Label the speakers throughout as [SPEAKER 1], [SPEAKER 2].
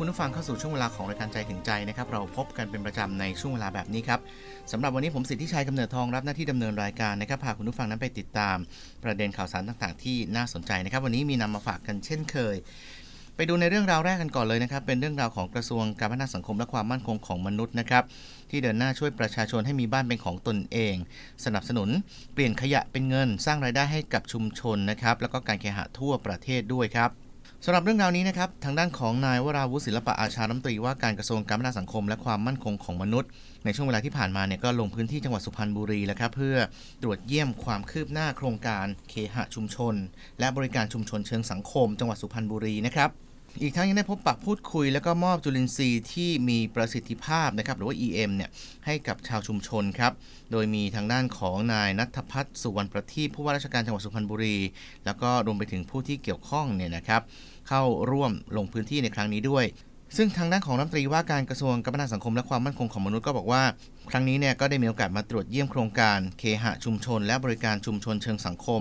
[SPEAKER 1] คุณผู้ฟังเข้าสู่ช่วงเวลาของรายการใจถึงใจนะครับ เราพบกันเป็นประจำในช่วงเวลาแบบนี้ครับสำหรับวันนี้ผมสิทธิชัยกำเนิดทองรับหน้าที่ดำเนินรายการนะครับพาคุณผู้ฟังนั้นไปติดตามประเด็นข่าวสารต่างๆ ที่น่าสนใจนะครับ วันนี้มีนำมาฝากกันเช่นเคย ไปดูในเรื่องราวแรกกันก่อนเลยนะครับ เป็นเรื่องราวของกระทรวงการพัฒนาสังคมและความมั่นคงของมนุษย์นะครับที่เดินหน้าช่วยประชาชนให้มีบ้านเป็นของตนเอง สนับสนุน เปลี่ยนขยะเป็นเงิน สร้างรายได้ให้กับชุมชนนะครับแล้วก็การเคหะทั่วประเทศด้วยครับ สำหรับเรื่องราวนี้นะครับทางด้านของนายวราวุฒิศิลปะอาชารัมตรีว่าการกระทรวงการพัฒนาสังคม และความมั่นคงของมนุษย์ ในช่วงเวลาที่ผ่านมาเนี่ยก็ลงพื้นที่จังหวัดสุพรรณบุรีแล้วครับเพื่อตรวจเยี่ยมความคืบหน้าโครงการเคหะชุมชน และบริการชุมชนเชิงสังคม จังหวัดสุพรรณบุรีนะครับ อีกทั้งยังได้พบปะพูดคุย แล้วก็มอบจุลินทรีย์ที่มีประสิทธิภาพนะครับหรือว่า EM เนี่ยให้กับชาวชุมชนครับ โดยมีทางด้านของนายนัทพัฒน์สุวรรณประทีปผู้ว่าราชการจังหวัดสุพรรณบุรี แล้วก็รวมไปถึงผู้ที่เกี่ยวข้องเนี่ยนะครับเข้าร่วมลงพื้นที่ในครั้งนี้ด้วยซึ่งทางด้านของรัฐมนตรีว่าการกระทรวงการพัฒนาสังคมและความมั่นคงของมนุษย์ก็บอกว่า ครั้งนี้เนี่ยก็ได้มีโอกาสมาตรวจเยี่ยมโครงการเคหะชุมชน และบริการชุมชนเชิงสังคม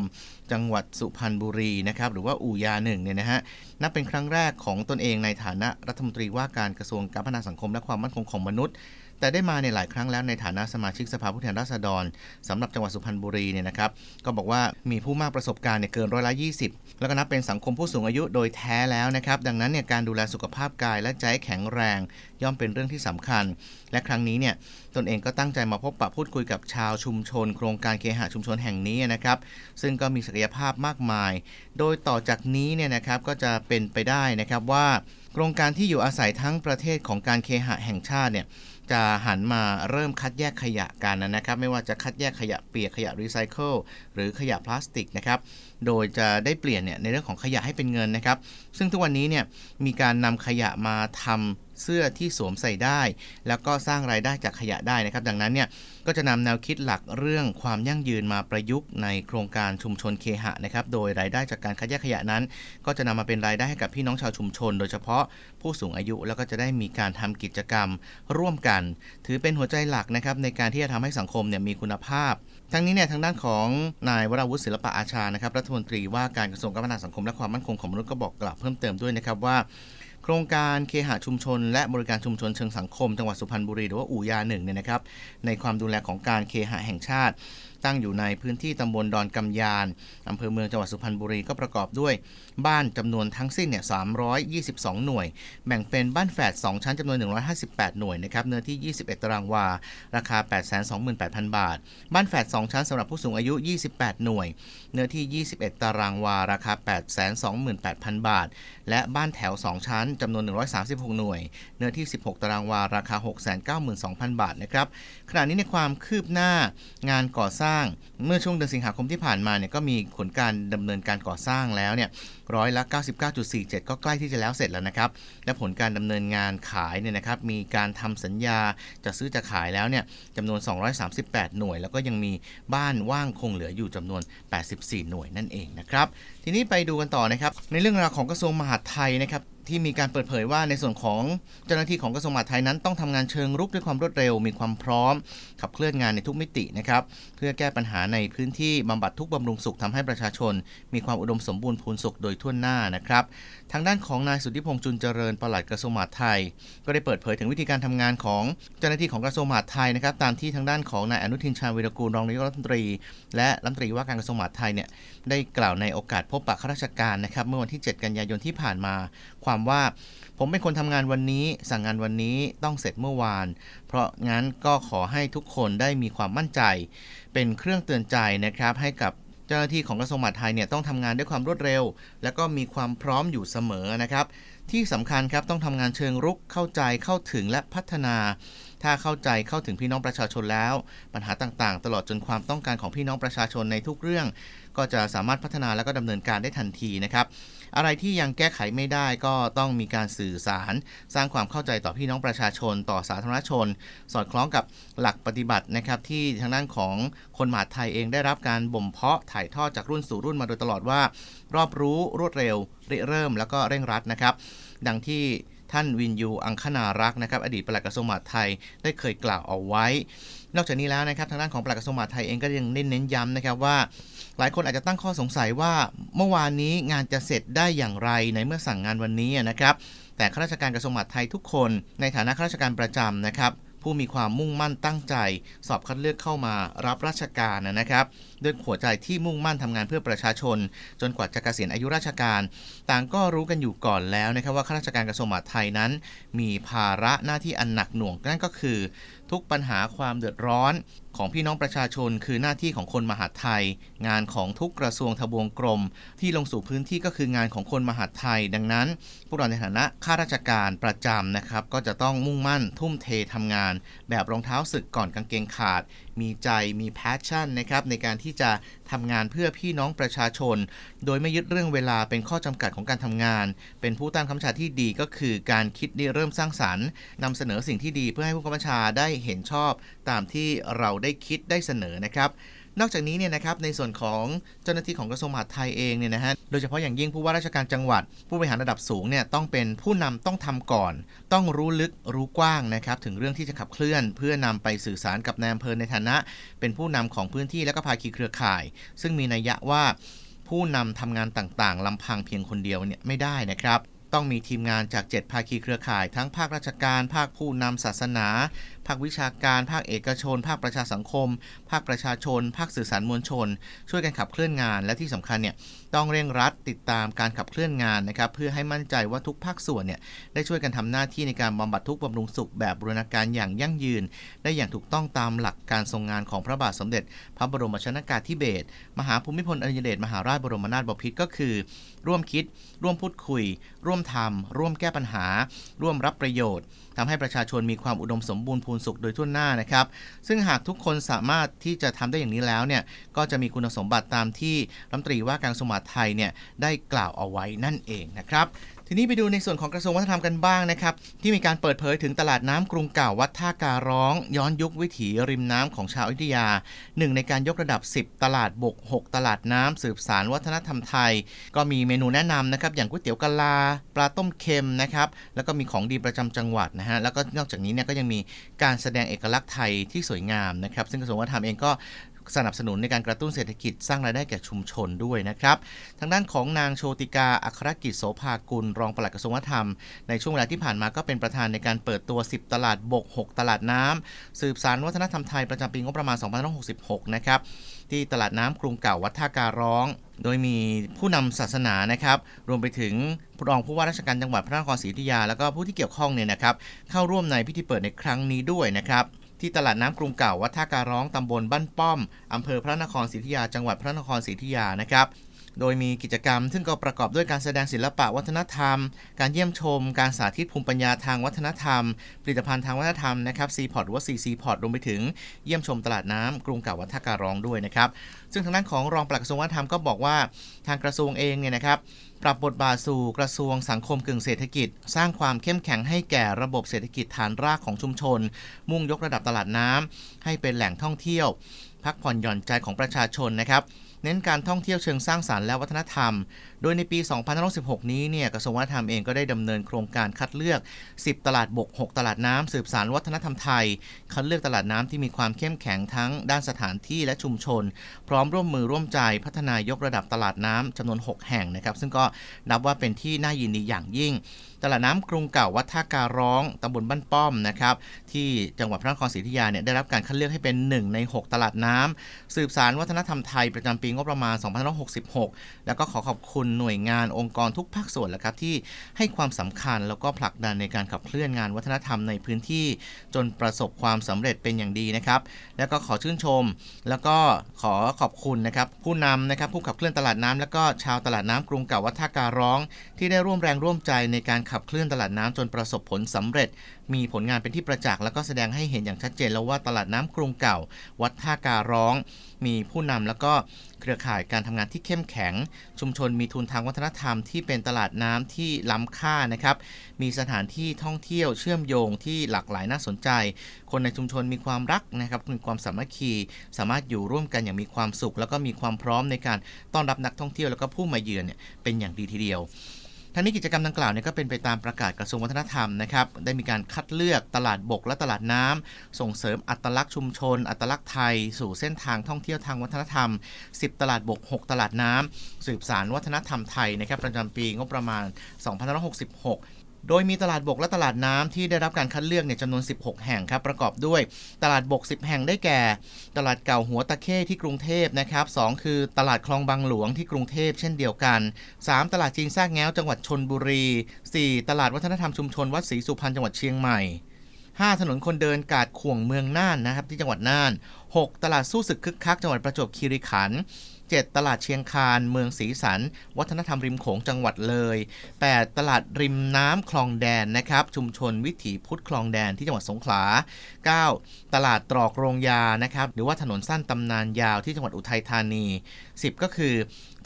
[SPEAKER 1] จังหวัดสุพรรณบุรีนะครับหรือว่าอู่ยาหนึ่งเนี่ยนะฮะนับเป็นครั้งแรกของตนเองในฐานะรัฐมนตรีว่าการกระทรวงการพัฒนาสังคม และความมั่นคงของมนุษย์ แต่ได้มาในหลายครั้งแล้วในฐานะสมาชิกสภาผู้แทนราษฎรสำหรับจังหวัดสุพรรณบุรีเนี่ยนะครับก็บอกว่ามีผู้มากประสบการณ์เนี่ยเกินร้อยละ20แล้วก็นับเป็นสังคมผู้สูงอายุโดยแท้แล้วนะครับดังนั้นเนี่ยการดูแลสุขภาพกายและใจแข็งแรงย่อมเป็นเรื่องที่สำคัญ และครั้งนี้เนี่ยตนเองก็ตั้งใจมาพบปะพูดคุยกับชาวชุมชน โครงการเคหะชุมชนแห่งนี้นะครับซึ่งก็มีศักยภาพมากมาย โดยต่อจากนี้เนี่ยนะครับก็จะเป็นไปได้นะครับว่าโครงการที่อยู่อาศัยทั้งประเทศของการเคหะแห่งชาติเนี่ยจะหันมาเริ่มคัดแยกขยะกันนะครับ ไม่ว่าจะคัดแยกขยะเปียกขยะรีไซเคิลหรือขยะพลาสติกนะครับ โดยจะได้เปลี่ยนเนี่ยในเรื่องของขยะให้เป็นเงินนะครับ ซึ่งทุกวันนี้เนี่ยมีการนำขยะมาทำเสื้อที่สวมใส่ได้ แล้วก็สร้างรายได้จากขยะได้นะครับ ดังนั้นเนี่ยก็จะนำแนวคิดหลักเรื่องความยั่งยืนมาประยุกต์ในโครงการชุมชนเคหะนะครับ โดยรายได้จากการคัดแยกขยะนั้น ก็จะนำมาเป็นรายได้ให้กับพี่น้องชาวชุมชน โดยเฉพาะผู้สูงอายุแล้วก็จะได้มีการทำกิจกรรมร่วมกัน ถือเป็นหัวใจหลักนะครับในการที่จะทำให้สังคมเนี่ยมีคุณภาพทั้งนี้เนี่ยทางด้านของนายวราวุฒิศิลปะอาชานะครับรัฐมนตรีว่าการกระทรวงการพัฒนาสังคมและความมั่นคงของมนุษย์ก็บอกกล่าวเพิ่มเติมด้วยนะครับว่า โครงการเคหะชุมชน และบริการชุมชนเชิงสังคมจังหวัดสุพรรณบุรีหรือว่าอู่ยาหนึ่งเนี่ยนะครับในความดูแลของการเคหะแห่งชาติตั้งอยู่ในพื้นที่ตำบลดอนกำยานอำเภอเมืองจังหวัดสุพรรณบุรีก็ประกอบด้วย บ้านจำนวนทั้งสิ้นเนี่ย322 หน่วย แบ่งเป็นบ้านแฝด2ชั้นจำนวน 158 หน่วยนะครับเนื้อที่ 21 ตารางวา ราคา 828,000 บาท บ้านแฝด2ชั้นสำหรับผู้สูงอายุ 28 หน่วย เนื้อที่ 21 ตารางวา ราคา 828,000 บาท และบ้านแถว 2 ชั้นจำนวน 136 หน่วย เนื้อที่ 16 ตารางวา ราคา 692,000 บาทนะครับขณะนี้ในความคืบหน้างานก่อสร้างเมื่อช่วงเดือนสิงหาคมที่ผ่านมาเนี่ยก็มีผลการดำเนินการก่อสร้างแล้วเนี่ยร้อยละ 99.47 ก็ใกล้ที่จะแล้วเสร็จแล้วนะครับ และผลการดำเนินงานขายเนี่ยนะครับมีการทำสัญญาจะซื้อจะขายแล้วเนี่ยจำนวน 238 หน่วย แล้วก็ยังมีบ้านว่างคงเหลืออยู่จำนวน 84 หน่วยนั่นเองนะครับ ทีนี้ไปดูกันต่อนะครับ ในเรื่องราวของกระทรวงมหาดไทยนะครับที่มีการเปิดเผยว่าในส่วนของเจ้าหน้าที่ของกระทรวงมหาดไทยนั้นต้องทำงานเชิงรุกด้วยความรวดเร็ว มีความพร้อม ขับเคลื่อนงานในทุกมิตินะครับเพื่อแก้ปัญหาในพื้นที่บำบัดทุกบำรุงสุขทำให้ประชาชน มีความอุดมสมบูรณ์พูนสุขโดยทั่วหน้านะครับทางด้านของนายสุทธิพงษ์จุนเจริญปลัดกระทรวงมหาดไทย ก็ได้เปิดเผยถึงวิธีการทำงานของเจ้าหน้าที่ของกระทรวงมหาดไทยนะครับตามที่ทางด้านของนายอนุทินชาญวิรกูลรองนายกรัฐมนตรี และรัฐมนตรีว่าการกระทรวงมหาดไทยเนี่ยได้กล่าวในโอกาสพบปะข้าราชการนะครับเมื่อวันที่ 7 กันยายนที่ผ่านมา ความว่าผมเป็นคนทำงานวันนี้ สั่งงานวันนี้ต้องเสร็จเมื่อวาน เพราะงั้นก็ขอให้ทุกคนได้มีความมั่นใจ เป็นเครื่องเตือนใจนะครับให้กับเจ้าหน้าที่ของกระทรวงมหาดไทยเนี่ยต้องทำงานด้วยความรวดเร็ว และก็มีความพร้อมอยู่เสมอนะครับ ที่สำคัญครับต้องทำงานเชิงรุกเข้าใจเข้าถึงและพัฒนา ถ้าเข้าใจเข้าถึงพี่น้องประชาชนแล้ว ปัญหาต่างๆ ตลอดจนความต้องการของพี่น้องประชาชนในทุกเรื่อง ก็จะสามารถพัฒนาและก็ดำเนินการได้ทันทีนะครับ อะไรที่ยังแก้ไขไม่ได้ก็ต้องมีการสื่อสาร สร้างความเข้าใจต่อพี่น้องประชาชน ต่อสาธารณชน สอดคล้องกับหลักปฏิบัตินะครับที่ทางด้านของคนมหาดไทยเองได้รับการบ่มเพาะถ่ายทอดจากรุ่นสู่รุ่นมาโดยตลอดว่า รอบรู้รวดเร็วริเริ่ม แล้วก็เร่งรัดนะครับ ดังที่ท่านวินยูอังคณารักษ์นะครับอดีตปลัดกระทรวงมหาดไทยได้เคยกล่าวเอาไว้ นอกจากนี้แล้วนะครับทางด้านของปลัดกระทรวงมหาดไทยเองก็ยังเน้นย้ำนะครับว่า หลายคนอาจจะตั้งข้อสงสัยว่าเมื่อวานนี้งานจะเสร็จได้อย่างไรในเมื่อสั่งงานวันนี้นะครับ แต่ข้าราชการกระทรวงมหาดไทยทุกคนในฐานะข้าราชการประจำนะครับผู้มีความมุ่งมั่นตั้งใจ สอบคัดเลือกเข้ามารับราชการนะครับ ด้วยหัวใจที่มุ่งมั่นทำงานเพื่อประชาชน จนกว่าจะเกษียณอายุราชการ ต่างก็รู้กันอยู่ก่อนแล้วนะครับว่าข้าราชการกระทรวงมหาดไทยนั้น มีภาระหน้าที่อันหนักหน่วงนั่นก็คือ ทุกปัญหาความเดือดร้อนของพี่น้องประชาชน คือหน้าที่ของคนมหาดไทย งานของทุกกระทรวงทบวงกรม ที่ลงสู่พื้นที่ก็คืองานของคนมหาดไทย ดังนั้น พวกเราในฐานะข้าราชการประจำนะครับ ก็จะต้องมุ่งมั่นทุ่มเททำงาน แบบรองเท้าสึกก่อนกางเกงขาด มีใจมีแพชชั่นนะครับในการที่จะทำงานเพื่อพี่น้องประชาชน โดยไม่ยึดเรื่องเวลาเป็นข้อจำกัดของการทำงาน เป็นผู้ตั้งคำชาที่ดีก็คือการคิดริเริ่มสร้างสรรค์นำเสนอสิ่งที่ดีเพื่อให้ผู้กำกับชาได้เห็นชอบ ตามที่เราได้คิดได้เสนอนะครับ นอกจากนี้เนี่ยนะครับในส่วนของเจ้าหน้าที่ของกระทรวงมหาดไทยเองเนี่ยนะฮะโดยเฉพาะอย่างยิ่งผู้ว่าราชการจังหวัด ผู้บริหารระดับสูงเนี่ยต้องเป็นผู้นำต้องทำก่อน ต้องรู้ลึกรู้กว้างนะครับถึงเรื่องที่จะขับเคลื่อน เพื่อนำไปสื่อสารกับนายอำเภอในฐานะ เป็นผู้นำของพื้นที่และก็ภาคีเครือข่าย ซึ่งมีนัยยะว่าผู้นำทำงานต่างๆลำพังเพียงคนเดียวเนี่ยไม่ได้นะครับ ต้องมีทีมงานจาก 7 ภาคีเครือข่าย ทั้งภาคราชการ ภาคผู้นำศาสนา ภาควิชาการ ภาคเอกชน ภาคประชาสังคม ภาคประชาชน ภาคสื่อสารมวลชน ช่วยกันขับเคลื่อนงาน และที่สำคัญเนี่ยต้องเร่งรัดติดตามการขับเคลื่อนงานนะครับเพื่อให้มั่นใจว่าทุกภาคส่วนเนี่ยได้ช่วยกันทำหน้าที่ในการบำบัดทุกข์บำรุงสุขแบบบูรณาการอย่างยั่งยืน ได้อย่างถูกต้องตามหลักการทรงงานของพระบาทสมเด็จ พระบรมชนากาธิเบศรมหาภูมิพลอดุลยเดชมหาราชบรมนาถบพิตรก็คือ ร่วมคิด ร่วมพูดคุย ร่วมทำร่วมแก้ปัญหา ร่วมรับประโยชน์ ทำให้ประชาชนมีความอุดมสมบูรณ์พูนสุขโดยทั่วหน้านะครับ ซึ่งหากทุกคนสามารถที่จะทำได้อย่างนี้แล้วเนี่ยก็จะมีคุณสมบัติตามที่รัฐมนตรีว่าการกระทรวงมหาดไทยเนี่ยได้กล่าวเอาไว้นั่นเองนะครับ ทีนี้ไปดูในส่วนของกระทรวงวัฒนธรรมกันบ้างนะครับ ที่มีการเปิดเผยถึงตลาดน้ำกรุงเก่าวัดท่าการ้อง ย้อนยุควิถีริมน้ำของชาวอยุธยาหนึ่งในการยกระดับ 10 ตลาดบก 6 ตลาดน้ำสืบสารวัฒนธรรมไทย ก็มีเมนูแนะนำนะครับอย่างก๋วยเตี๋ยวกะลา ปลาต้มเค็มนะครับแล้วก็มีของดีประจำจังหวัดนะฮะแล้วก็นอกจากนี้เนี่ยก็ยังมีการแสดงเอกลักษณ์ไทยที่สวยงามนะครับซึ่งกระทรวงวัฒนธรรมเองก็ สนับสนุนในการกระตุ้นเศรษฐกิจสร้างรายได้แก่ชุมชนด้วยนะครับ ทางด้านของนางโชติกาอัครกิจโสภากุล รองปลัดกระทรวงวัฒนธรรม ในช่วงเวลาที่ผ่านมาก็เป็นประธานในการเปิดตัว 10 ตลาดบก 6 ตลาดน้ำสืบสารวัฒนธรรมไทยประจำปีงบประมาณ 2566 นะครับที่ตลาดน้ำกรุงเก่าวัดท่าการร้อง โดยมีผู้นำศาสนานะครับ รวมไปถึงรองผู้ว่าราชการจังหวัดพระนครศรีอยุธยา แล้วก็ผู้ที่เกี่ยวข้องเนี่ยนะครับ เข้าร่วมในพิธีเปิดในครั้งนี้ด้วยนะครับ ที่ตลาดน้ำกรุงเก่าวัดท่าการร้องตำบลบ้านป้อมอำเภอพระนครศรียุธยาจังหวัดพระนครศรีธยานะครับ โดยมีกิจกรรม ซึ่งก็ประกอบด้วยการแสดงศิลปะวัฒนธรรม การเยี่ยมชม การสาธิตภูมิปัญญาทางวัฒนธรรม ผลิตภัณฑ์ทางวัฒนธรรมนะครับซีพอร์ตหรือว่าซีซีพอร์ตรวมไปถึงเยี่ยมชมตลาดน้ำกรุงเก่าวัดท่าการร้องด้วยนะครับซึ่งทางด้านของรองปลัดกระทรวงวัฒนธรรมก็บอกว่าทางกระทรวงเองเนี่ยนะครับปรับบทบาทสู่กระทรวงสังคมกึ่งเศรษฐกิจ สร้างความเข้มแข็งให้แก่ระบบเศรษฐกิจฐานรากของชุมชน มุ่งยกระดับตลาดน้ำให้เป็นแหล่งท่องเที่ยว พักผ่อนหย่อนใจของประชาชนนะครับ เน้นการท่องเที่ยวเชิงสร้างสารรค์และวัฒนธรรม โดยในปี 2516 นี้เนี่ยกระทรวงวัฒนธรรมเองก็ได้ดำเนินโครงการคัดเลือก 10 ตลาดบก 6 ตลาดน้ำสืบสารวัฒนธรรมไทย คัดเลือกตลาดน้ำที่มีความเข้มแข็งทั้งด้านสถานที่และชุมชน พร้อมร่วมมือร่วมใจพัฒนายกระดับตลาดน้ำจำนวน 6 แห่งนะครับซึ่งก็นับว่าเป็นที่น่ายินดีอย่างยิ่ง ตลาดน้ำกรุงเก่าวัดท่าการ้องตำบลบ้านป้อมนะครับที่จังหวัดพระนครศรีอยุธยาเนี่ยได้รับการคัดเลือกให้เป็น 1 ใน 6 ตลาดน้ำสืบสารวัฒนธรรมไทยประจำปีงบประมาณ 2566 แล้วก็ขอขอบคุณหน่วยงานองค์กรทุกภาคส่วนแหละครับที่ให้ความสำคัญแล้วก็ผลักดันในการขับเคลื่อนงานวัฒนธรรมในพื้นที่ จนประสบความสำเร็จเป็นอย่างดีนะครับ แล้วก็ขอชื่นชม แล้วก็ขอขอบคุณนะครับผู้นำนะครับผู้ขับเคลื่อนตลาดน้ำแล้วก็ชาวตลาดน้ำกรุงเก่าวัดท่าการ้อง ที่ได้ร่วมแรงร่วมใจในการขับเคลื่อนตลาดน้ำจนประสบผลสำเร็จ มีผลงานเป็นที่ประจักษ์แล้วก็แสดงให้เห็นอย่างชัดเจนแล้วว่าตลาดน้ำกรุงเก่า วัดท่าการร้อง มีผู้นำแล้วก็เครือข่ายการทำงานที่เข้มแข็ง ชุมชนมีทุนทางวัฒนธรรมที่เป็นตลาดน้ำที่ล้ำค่านะครับ มีสถานที่ท่องเที่ยวเชื่อมโยงที่หลากหลายน่าสนใจ คนในชุมชนมีความรักนะครับมีความสามัคคี สามารถอยู่ร่วมกันอย่างมีความสุข แล้วก็มีความพร้อมในการต้อนรับนักท่องเที่ยวแล้วก็ผู้มาเยือนเนี่ยเป็นอย่างดีทีเดียว ทั้งนี้กิจกรรมดังกล่าวเนี่ยก็เป็นไปตามประกาศกระทรวงวัฒนธรรมนะครับ ได้มีการคัดเลือกตลาดบกและตลาดน้ำส่งเสริมอัตลักษณ์ชุมชน อัตลักษณ์ไทย สู่เส้นทางท่องเที่ยวทางวัฒนธรรม 10 ตลาดบก 6 ตลาดน้ำสืบสารวัฒนธรรมไทยนะครับประจำปีงบประมาณ 2566 โดยมีตลาดบกและตลาดน้ำที่ได้รับการคัดเลือกเนี่ยจำนวน 16 แห่งครับประกอบด้วย ตลาดบก 10 แห่งได้แก่ ตลาดเก่าหัวตะเข้ที่กรุงเทพนะครับ 2 คือตลาดคลองบางหลวงที่กรุงเทพเช่นเดียวกัน 3 ตลาดจีนซากแง้วจังหวัดชนบุรี 4 ตลาดวัฒนธรรมชุมชนวัดศรีสุพรรณจังหวัดเชียงใหม่ 5 ถนนคนเดินกาดข่วงเมืองน่านนะครับที่จังหวัดน่าน 6 ตลาดสู้ศึกคึกคักจังหวัดประจวบคีรีขันธ์ 7 ตลาดเชียงคานเมืองสีสัน วัฒนธรรมริมโขงจังหวัดเลย 8 ตลาดริมน้ำคลองแดนนะครับ ชุมชนวิถีพุทธคลองแดนที่จังหวัดสงขลา 9 ตลาดตรอกโรงยานะครับ หรือว่าถนนสั้นตำนานยาวที่จังหวัดอุทัยธานี 10 ก็คือ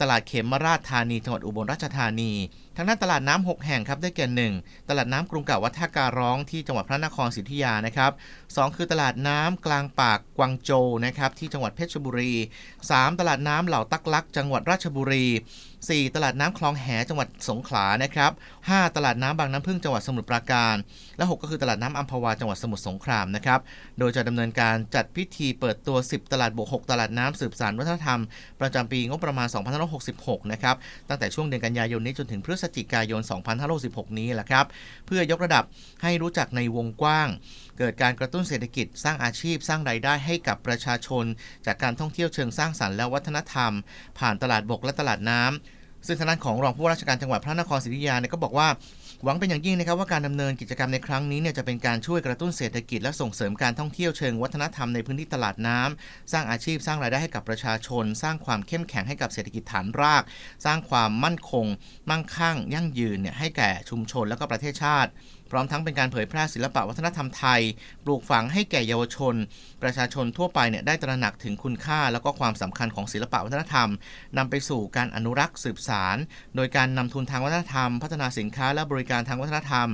[SPEAKER 1] ตลาดเขมราชธานีจังหวัดอุบลราชธานี ทางด้านตลาดน้ำหกแห่งครับได้แก่1ตลาดน้ำกรุงเก่าวัดท่าการร้องที่จังหวัดพระนครศรีอยุธยานะครับ2คือตลาดน้ำกลางปากกวางโจนะครับที่จังหวัดเพชรบุรี 3 ตลาดน้ำเหล่าตักลัก จังหวัดราชบุรี 4 ตลาดน้ำคลองแหจังหวัดสงขลานะครับ5ตลาดน้ำบางน้ำพึ่งจังหวัดสมุทรปราการ และ 6 ก็คือตลาดน้ำอัมพวาจังหวัดสมุทรสงครามนะครับ โดยจะดำเนินการจัดพิธีเปิดตัว 10 ตลาดบวก 6 ตลาดน้ำสืบสานวัฒนธรรม ประจำปีงบประมาณ 2566 นะครับ ตั้งแต่ช่วงเดือนกันยายนนี้จนถึงพฤศจิกายน 2566 นี้แหละครับ เพื่อยกระดับให้รู้จักในวงกว้าง เกิดการกระตุ้นเศรษฐกิจ สร้างอาชีพ สร้างรายได้ให้กับประชาชน จากการท่องเที่ยวเชิงสร้างสรรค์และวัฒนธรรม ผ่านตลาดบกและตลาดน้ำ ซึ่งทางด้านของรองผู้ว่าราชการจังหวัดพระนครศรีอยุธยาเนี่ยก็บอกว่าหวังเป็นอย่างยิ่งนะครับว่าการดำเนินกิจกรรมในครั้งนี้เนี่ยจะเป็นการช่วยกระตุ้นเศรษฐกิจและส่งเสริมการท่องเที่ยวเชิงวัฒนธรรมในพื้นที่ตลาดน้ำสร้างอาชีพสร้างรายได้ให้กับประชาชน สร้างความเข้มแข็งให้กับเศรษฐกิจฐานราก สร้างความมั่นคง มั่งคั่ง ยั่งยืนเนี่ยให้แก่ชุมชนและก็ประเทศชาติ พร้อมทั้งเป็นการเผยแพร่ศิลปะวัฒนธรรมไทย ปลูกฝังให้แก่เยาวชน ประชาชนทั่วไปเนี่ยได้ตระหนักถึงคุณค่า แล้วก็ความสำคัญของศิลปะวัฒนธรรมนำไปสู่การอนุรักษ์สืบสารโดยการนำทุนทางวัฒนธรรม พัฒนาสินค้าและบริการทางวัฒนธรรม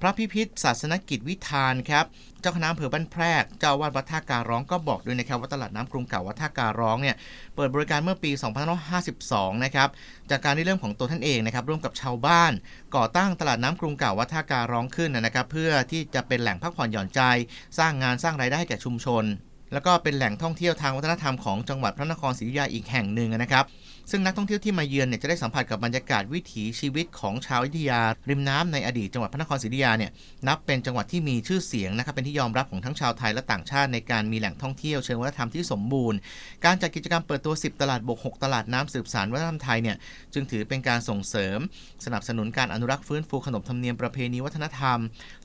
[SPEAKER 1] พระพิพิธศาสนกิจวิธานครับ เจ้าคณะอำเภอบ้านแพรก เจ้าวาดวัดท่าการร้องก็บอกด้วยนะครับว่าตลาดน้ำกรุงเก่าวัดท่าการร้องเนี่ยเปิดบริการเมื่อปี 2552 นะครับจากการที่เริ่มของตัวท่านเองนะครับร่วมกับชาวบ้าน ก่อตั้งตลาดน้ำกรุงเก่าวัดท่าการร้องขึ้นนะครับเพื่อที่จะเป็นแหล่งพักผ่อนหย่อนใจ สร้างงานสร้างรายได้ให้แก่ชุมชน แล้วก็เป็นแหล่งท่องเที่ยวทางวัฒนธรรมของจังหวัดพระนครศรีอยุธยาอีกแห่งหนึ่งนะครับ ซึ่งนักท่องเที่ยวที่มาเยือนเนี่ยจะได้สัมผัสกับบรรยากาศวิถีชีวิตของชาวอยุธยา ริมน้ำในอดีตจังหวัดพระนครศรีอยุธยาเนี่ยนับเป็นจังหวัดที่มีชื่อเสียงนะครับเป็นที่ยอมรับของทั้งชาวไทยและต่างชาติในการมีแหล่งท่องเที่ยวเชิงวัฒนธรรมที่สมบูรณ์ การจัดกิจกรรมเปิดตัว 10 ตลาดบก 6 ตลาดน้ำสืบสานวัฒนธรรมไทยเนี่ยจึงถือเป็นการส่งเสริม สนับสนุนการอนุรักษ์ฟื้นฟูขนบธรรมเนียมประเพณีวัฒนธรรม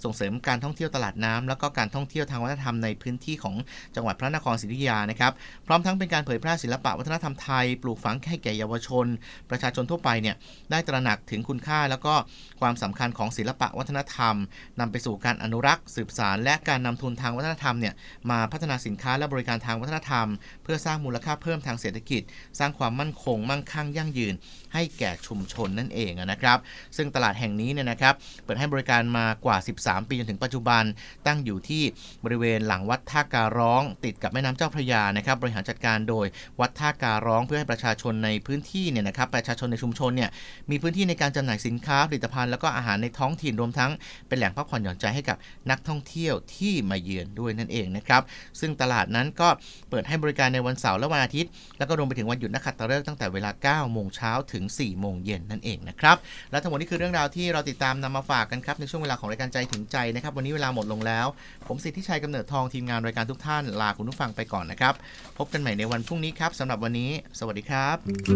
[SPEAKER 1] ส่งเสริมการท่องเที่ยวตลาดน้ำแล้วก็การท่องเที่ยวทางวัฒนธรรมในพื้นที่ของจังหวัดพระนครศรีอยุธยานะครับพร้อมทั้งเป็นการเผยแพร่ศิลปะวัฒนธรรมไทยปลูกฝังให้แก่เยาวชน ประชาชนทั่วไปเนี่ยได้ตระหนักถึงคุณค่าแล้วก็ความสำคัญของศิลปะวัฒนธรรมนำไปสู่การอนุรักษ์ สืบสารและการนำทุนทางวัฒนธรรมเนี่ยมาพัฒนาสินค้าและบริการทางวัฒนธรรม เพื่อสร้างมูลค่าเพิ่มทางเศรษฐกิจ สร้างความมั่นคง มั่งคั่งยั่งยืน ให้แก่ชุมชนนั่นเองนะครับ ซึ่งตลาดแห่งนี้เนี่ยนะครับเปิดให้บริการมากว่า 13 ปีจนถึงปัจจุบัน ตั้งอยู่ที่บริเวณหลังวัดท่าการร้อง ติดกับแม่น้ำเจ้าพระยานะครับบริหารจัดการโดยวัดท่าการร้องเพื่อให้ประชาชนในพื้นที่เนี่ยนะครับประชาชนในชุมชนเนี่ยมีพื้นที่ในการจำหน่ายสินค้าผลิตภัณฑ์แล้วก็อาหารในท้องถิ่นรวมทั้งเป็นแหล่งพักผ่อนหย่อนใจให้กับนักท่องเที่ยวที่มาเยือนด้วยนั่นเองนะครับซึ่งตลาดนั้นก็เปิดให้บริการในวันเสาร์และวันอาทิตย์ แล้วก็รวมไปถึงวันหยุดนักขัตฤกษ์ตั้งแต่เวลา 9 โมงเช้าถึง 4 โมงเย็นนั่นเองนะครับและทั้งหมดนี้คือเรื่องราวที่เราติดตามนำมาฝากกันครับในช่วงเวลาของรายการใจถึงใจนะครับวันนี้เวลาหมดลงแล้ว ผมสิทธิชัยกำเนิดทองทีมงานรายการทุกท่านลาคุณผู้ฟังไปก่อนนะครับพบกันใหม่ในวันพรุ่งนี้ครับสำหรับวันนี้ สวัสดีครับก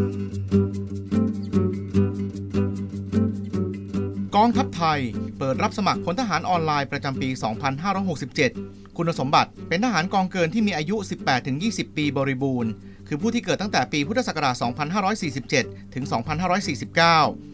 [SPEAKER 1] องทัพไทยเปิดรับสมัครพลทหารออนไลน์ประจำปี 2567 คุณสมบัติเป็นทหารกองเกินที่มีอายุ 18-20 ปีบริบูรณ์ คือผู้ที่เกิดตั้งแต่ปีพุทธศักราช 2547 ถึง 2549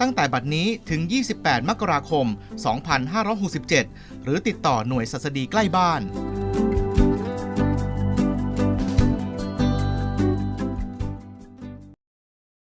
[SPEAKER 1] ตั้งแต่บัดนี้ถึง 28 มกราคม 2567 หรือติดต่อหน่วยสัสดีใกล้บ้าน